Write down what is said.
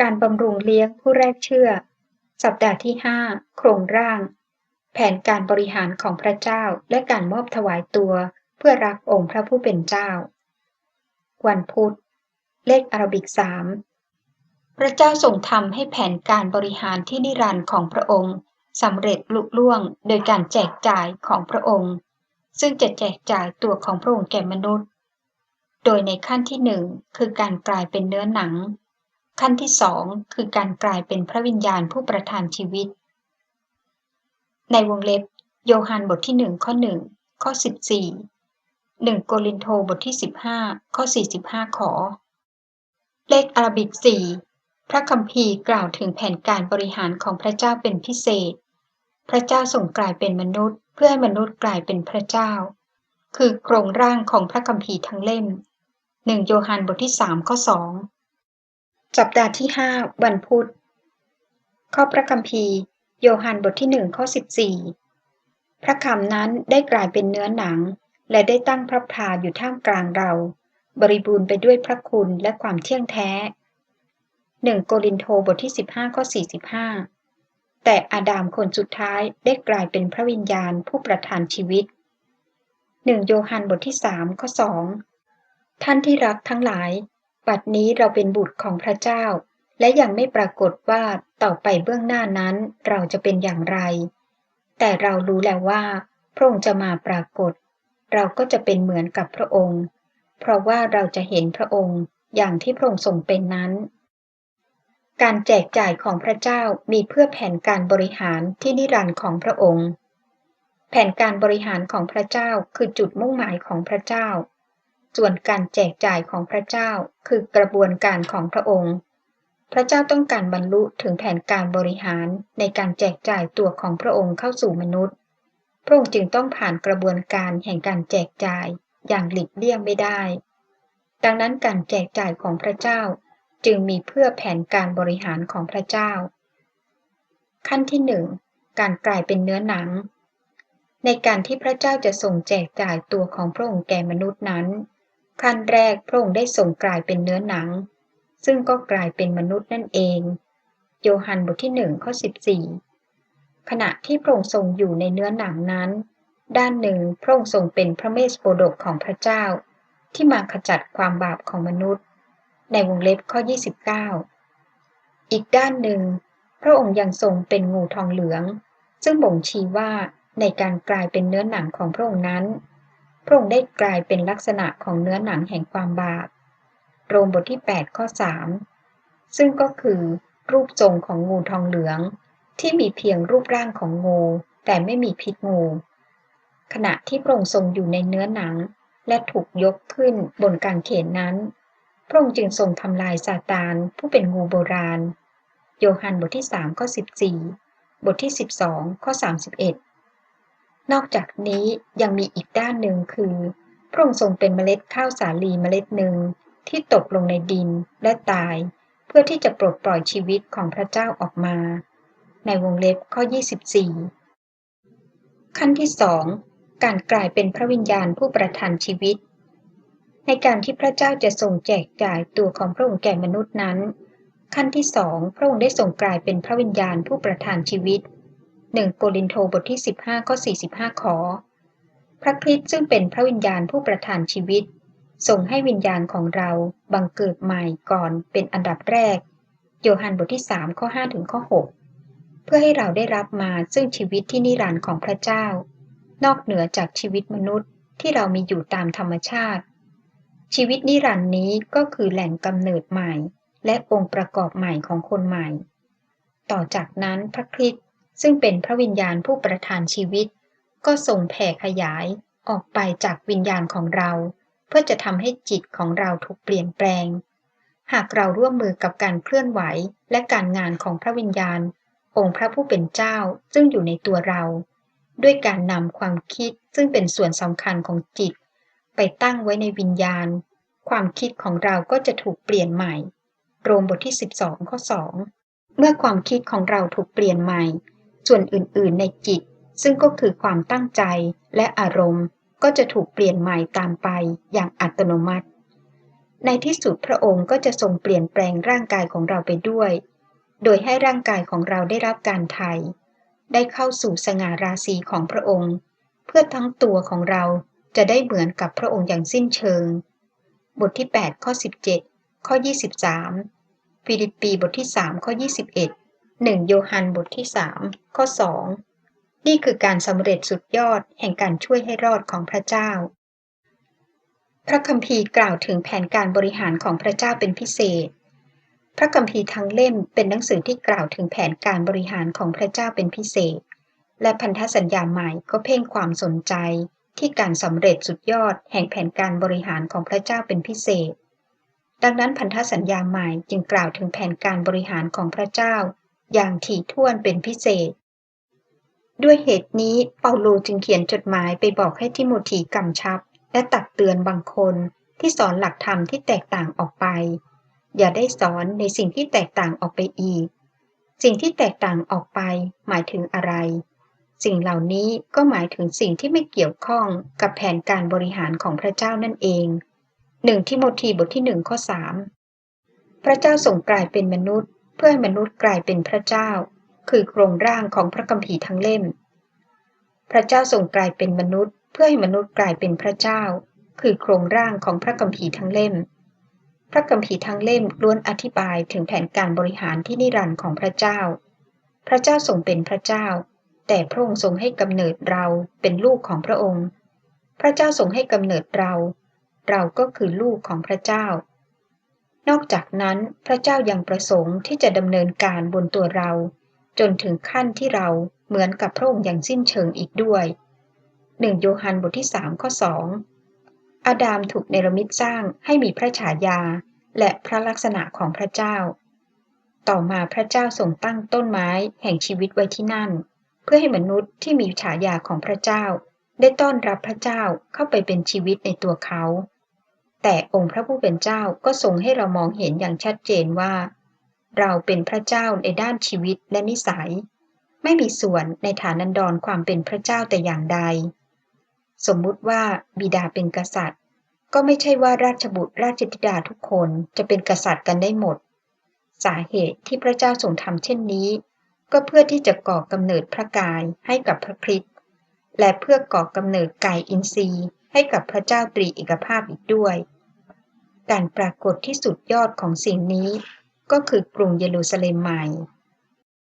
การบำรุงเลี้ยงผู้แรกเชื่อ สัปดาห์ที่ 5 โครงร่าง แผนการบริหารของพระเจ้าและการมอบถวายตัวเพื่อรักองค์พระผู้เป็นเจ้า วันพุธ เลขอารบิกสามพระเจ้าทรงทำให้แผนการบริหารที่นิรันดร์ของพระองค์สำเร็จลุล่วงโดยการแจกจ่ายของพระองค์ ซึ่งจะแจกจ่ายตัวของพระองค์แก่มนุษย์ โดยในขั้นที่หนึ่งคือการกลายเป็นเนื้อหนัง ขั้นที่สองคือการกลายเป็นพระวิญญาณผู้ประทานชีวิต ในวงเล็บ โยฮันบทที่หนึ่งข้อหนึ่งข้อสิบสี่หนึ่งโกรินโทบทที่สิบห้าข้อสี่สิบห้าขอ เลขอาราบิกสี่พระคัมภีร์กล่าวถึงแผนการบริหารของพระเจ้าเป็นพิเศษ พระเจ้าส่งกลายเป็นมนุษย์ เพื่อให้มนุษย์กลายเป็นพระเจ้า คือโครงร่างของพระคัมภีร์ทั้งเล่มหนึ่งโยฮันบทที่สามข้อสอง สัปดาห์ที่ห้าวันพุธ ข้อพระคัมภีร์ โยฮันบทที่หนึ่งข้อสิบสี่พระคำนั้นได้กลายเป็นเนื้อหนัง และได้ตั้งพระพาอยู่ท่ามกลางเรา บริบูรณ์ไปด้วยพระคุณและความเที่ยงแท้หนึ่งโกรินโทบทที่15ข้อ45แต่อาดามคนสุดท้ายได้กลายเป็นพระวิญญาณผู้ประทานชีวิตหนึ่งโยฮันบทที่3ข้อ2ท่านที่รักทั้งหลาย ปัดนี้เราเป็นบุตรของพระเจ้า และยังไม่ปรากฏว่าต่อไปเบื้องหน้านั้นเราจะเป็นอย่างไร แต่เรารู้แล้วว่า พระองค์จะมาปรากฏ เราก็จะเป็นเหมือนกับพระองค์ เพราะว่าเราจะเห็นพระองค์อย่างที่พระองค์ทรงเป็นนั้น การแจกจ่ายของพระเจ้ามีเพื่อแผนการบริหารที่นิรันดร์ของพระองค์ แผนการบริหารของพระเจ้าคือจุดมุ่งหมายของพระเจ้า ส่วนการแจกจ่ายของพระเจ้าคือกระบวนการของพระองค์ พระเจ้าต้องการบรรลุถึงแผนการบริหารในการแจกจ่ายตัวของพระองค์เข้าสู่มนุษย์ พระองค์จึงต้องผ่านกระบวนการแห่งการแจกจ่ายอย่างหลีกเลี่ยงไม่ได้ ดังนั้นการแจกจ่ายของพระเจ้าจึงมีเพื่อแผนการบริหารของพระเจ้า ขั้นที่หนึ่งการกลายเป็นเนื้อหนัง ในการที่พระเจ้าจะส่งแจกจ่ายตัวของพระองค์แก่มนุษย์นั้น ขั้นแรกพระองค์ได้ส่งกลายเป็นเนื้อหนัง ซึ่งก็กลายเป็นมนุษย์นั่นเอง โยฮันบทที่หนึ่งข้อสิบสี่ขณะที่พระองค์ทรงอยู่ในเนื้อหนังนั้น ด้านหนึ่งพระองค์ทรงเป็นพระเมสโปรดกของพระเจ้า ที่มาขจัดความบาปของมนุษย์ ในวงเล็บข้อ 29 อีกด้านหนึ่ง พระองค์ยังทรงเป็นงูทองเหลือง ซึ่งบ่งชี้ว่าในการกลายเป็นเนื้อหนังของพระองค์นั้น ระองค์ได้กลายเป็นลักษณะของเนื้อหนังแห่งความบาป โรมบทที่ 8 ข้อ 3 ซึ่งก็คือรูปทรงของงูทองเหลือง ที่มีเพียงรูปร่างของงู แต่ไม่มีพิษงู ขณะที่พระองค์ทรงอยู่ในเนื้อหนัง และถูกยกขึ้นบนกางเขนนั้น พระองค์จึงทรงทำลายซาตานผู้เป็นงูโบราณ โยฮันบทที่3ข้อ14 บทที่ 12ข้อ31 นอกจากนี้ยังมีอีกด้านหนึ่งคือ พระองค์ทรงเป็นเมล็ดข้าวสาลีเมล็ดหนึ่งที่ตกลงในดินและตาย เพื่อที่จะปลดปล่อยชีวิตของพระเจ้าออกมา ในวงเล็บข้อ 24 ขั้นที่สองการกลายเป็นพระวิญญาณผู้ประทานชีวิต ในการที่พระเจ้าจะทรงแจกจ่ายตัวของพระองค์แก่มนุษย์นั้น ขั้นที่สองพระองค์ได้ทรงกลายเป็นพระวิญญาณผู้ประทานชีวิต หนึ่งโกรินโทบทที่ 15ข้อ45 ขอ พระคริสต์ซึ่งเป็นพระวิญญาณผู้ประทานชีวิตทรงให้วิญญาณของเราบังเกิดใหม่ก่อนเป็นอันดับแรก โยฮันบทที่3ข้อ5ถึงข้อ6 เพื่อให้เราได้รับมาซึ่งชีวิตที่นิรันดร์ของพระเจ้า นอกเหนือจากชีวิตมนุษย์ที่เรามีอยู่ตามธรรมชาติ ชีวิตนิรันดร์นี้ก็คือแหล่งกำเนิดใหม่ และองค์ประกอบใหม่ของคนใหม่ ต่อจากนั้นพระคริสต์ ซึ่งเป็นพระวิญญาณผู้ประทานชีวิต ก็ส่งแผ่ขยายออกไปจากวิญญาณของเรา เพื่อจะทำให้จิตของเราถูกเปลี่ยนแปลง หากเราร่วมมือกับการเคลื่อนไหวและการงานของพระวิญญาณ องค์พระผู้เป็นเจ้าซึ่งอยู่ในตัวเรา ด้วยการนำความคิดซึ่งเป็นส่วนสำคัญของจิต ไปตั้งไว้ในวิญญาณ ความคิดของเราก็จะถูกเปลี่ยนใหม่ โรมบทที่ 12ข้อ2เมื่อความคิดของเราถูกเปลี่ยนใหม่ ส่วนอื่นๆในจิต ซึ่งก็คือความตั้งใจและอารมณ์ก็จะถูกเปลี่ยนใหม่ตามไปอย่างอัตโนมัติ ในที่สุดพระองค์ก็จะทรงเปลี่ยนแปลงร่างกายของเราไปด้วย โดยให้ร่างกายของเราได้รับการไถ่ได้เข้าสู่สง่าราศีของพระองค์ เพื่อทั้งตัวของเราจะได้เหมือนกับพระองค์อย่างสิ้นเชิง บทที่ 8 ข้อ 17 ข้อ 23 ฟิลิปปีบทที่ 3 ข้อ 21 1 โยฮันบทที่ 3 ข้อ 2 นี่คือการสำเร็จสุดยอดแห่งการช่วยให้รอดของพระเจ้า พระคัมภีร์กล่าวถึงแผนการบริหารของพระเจ้าเป็นพิเศษ พระคัมภีร์ทั้งเล่มเป็นหนังสือที่กล่าวถึงแผนการบริหารของพระเจ้าเป็นพิเศษ และพันธสัญญาใหม่ก็เพ่งความสนใจที่การสำเร็จสุดยอดแห่งแผนการบริหารของพระเจ้าเป็นพิเศษ ดังนั้นพันธสัญญาใหม่จึงกล่าวถึงแผนการบริหารของพระเจ้า อย่างถี่ถ้วนเป็นพิเศษ ด้วยเหตุนี้เปาโลจึงเขียนจดหมายไปบอกให้ทิโมธีกำชับ และตักเตือนบางคนที่สอนหลักธรรมที่แตกต่างออกไป อย่าได้สอนในสิ่งที่แตกต่างออกไปอีก สิ่งที่แตกต่างออกไปหมายถึงอะไร สิ่งเหล่านี้ก็หมายถึงสิ่งที่ไม่เกี่ยวข้องกับแผนการบริหารของพระเจ้านั่นเองหนึ่งทิโมธีบทที่หนึ่งข้อสามพระเจ้าส่งกลายเป็นมนุษย์ พื่อให้มนุษย์กลายเป็นพระเจ้า คือโครงร่างของพระคัมภีร์ทั้งเล่ม พระเจ้าส่งกลายเป็นมนุษย์ เพื่อให้มนุษย์กลายเป็นพระเจ้า คือโครงร่างของพระคัมภีร์ทั้งเล่ม พระคัมภีร์ทั้งเล่มล้วนอธิบายถึงแผนการบริหารที่นิรันดร์ของพระเจ้า พระเจ้าทรงเป็นพระเจ้า แต่พระองค์ทรงให้กำเนิดเราเป็นลูกของพระองค์ พระเจ้าทรงให้กำเนิดเรา เราก็คือลูกของพระเจ้า นอกจากนั้นพระเจ้ายังประสงค์ที่จะดำเนินการบนตัวเรา จนถึงขั้นที่เราเหมือนกับพระองค์อย่างสิ้นเชิงอีกด้วยหนึ่งโยฮันบทที่สามข้อสอาดามถูกเนรมิตสร้างให้มีพระฉายา และพระลักษณะของพระเจ้า ต่อมาพระเจ้าทรงตั้งต้นไม้แห่งชีวิตไว้ที่นั่น เพื่อให้มนุษย์ที่มีฉายาของพระเจ้า ได้ต้อนรับพระเจ้าเข้าไปเป็นชีวิตในตัวเขา แต่องค์พระผู้เป็นเจ้าก็ทรงให้เรามองเห็นอย่างชัดเจนว่า เราเป็นพระเจ้าในด้านชีวิตและนิสัย ไม่มีส่วนในฐานันดรความเป็นพระเจ้าแต่อย่างใด สมมุติว่าบิดาเป็นกษัตริย์ ก็ไม่ใช่ว่าราชบุตรราชธิดาทุกคนจะเป็นกษัตริย์กันได้หมด สาเหตุที่พระเจ้าทรงทำเช่นนี้ ก็เพื่อที่จะก่อกำเนิดพระกายให้กับพระคริสต์และเพื่อก่อกำเนิดกายอินทรีย์ ให้กับพระเจ้าตรีเอกภาพอีกด้วย การปรากฏที่สุดยอดของสิ่งนี้ก็คือกรุงเยรูซาเล็มใหม่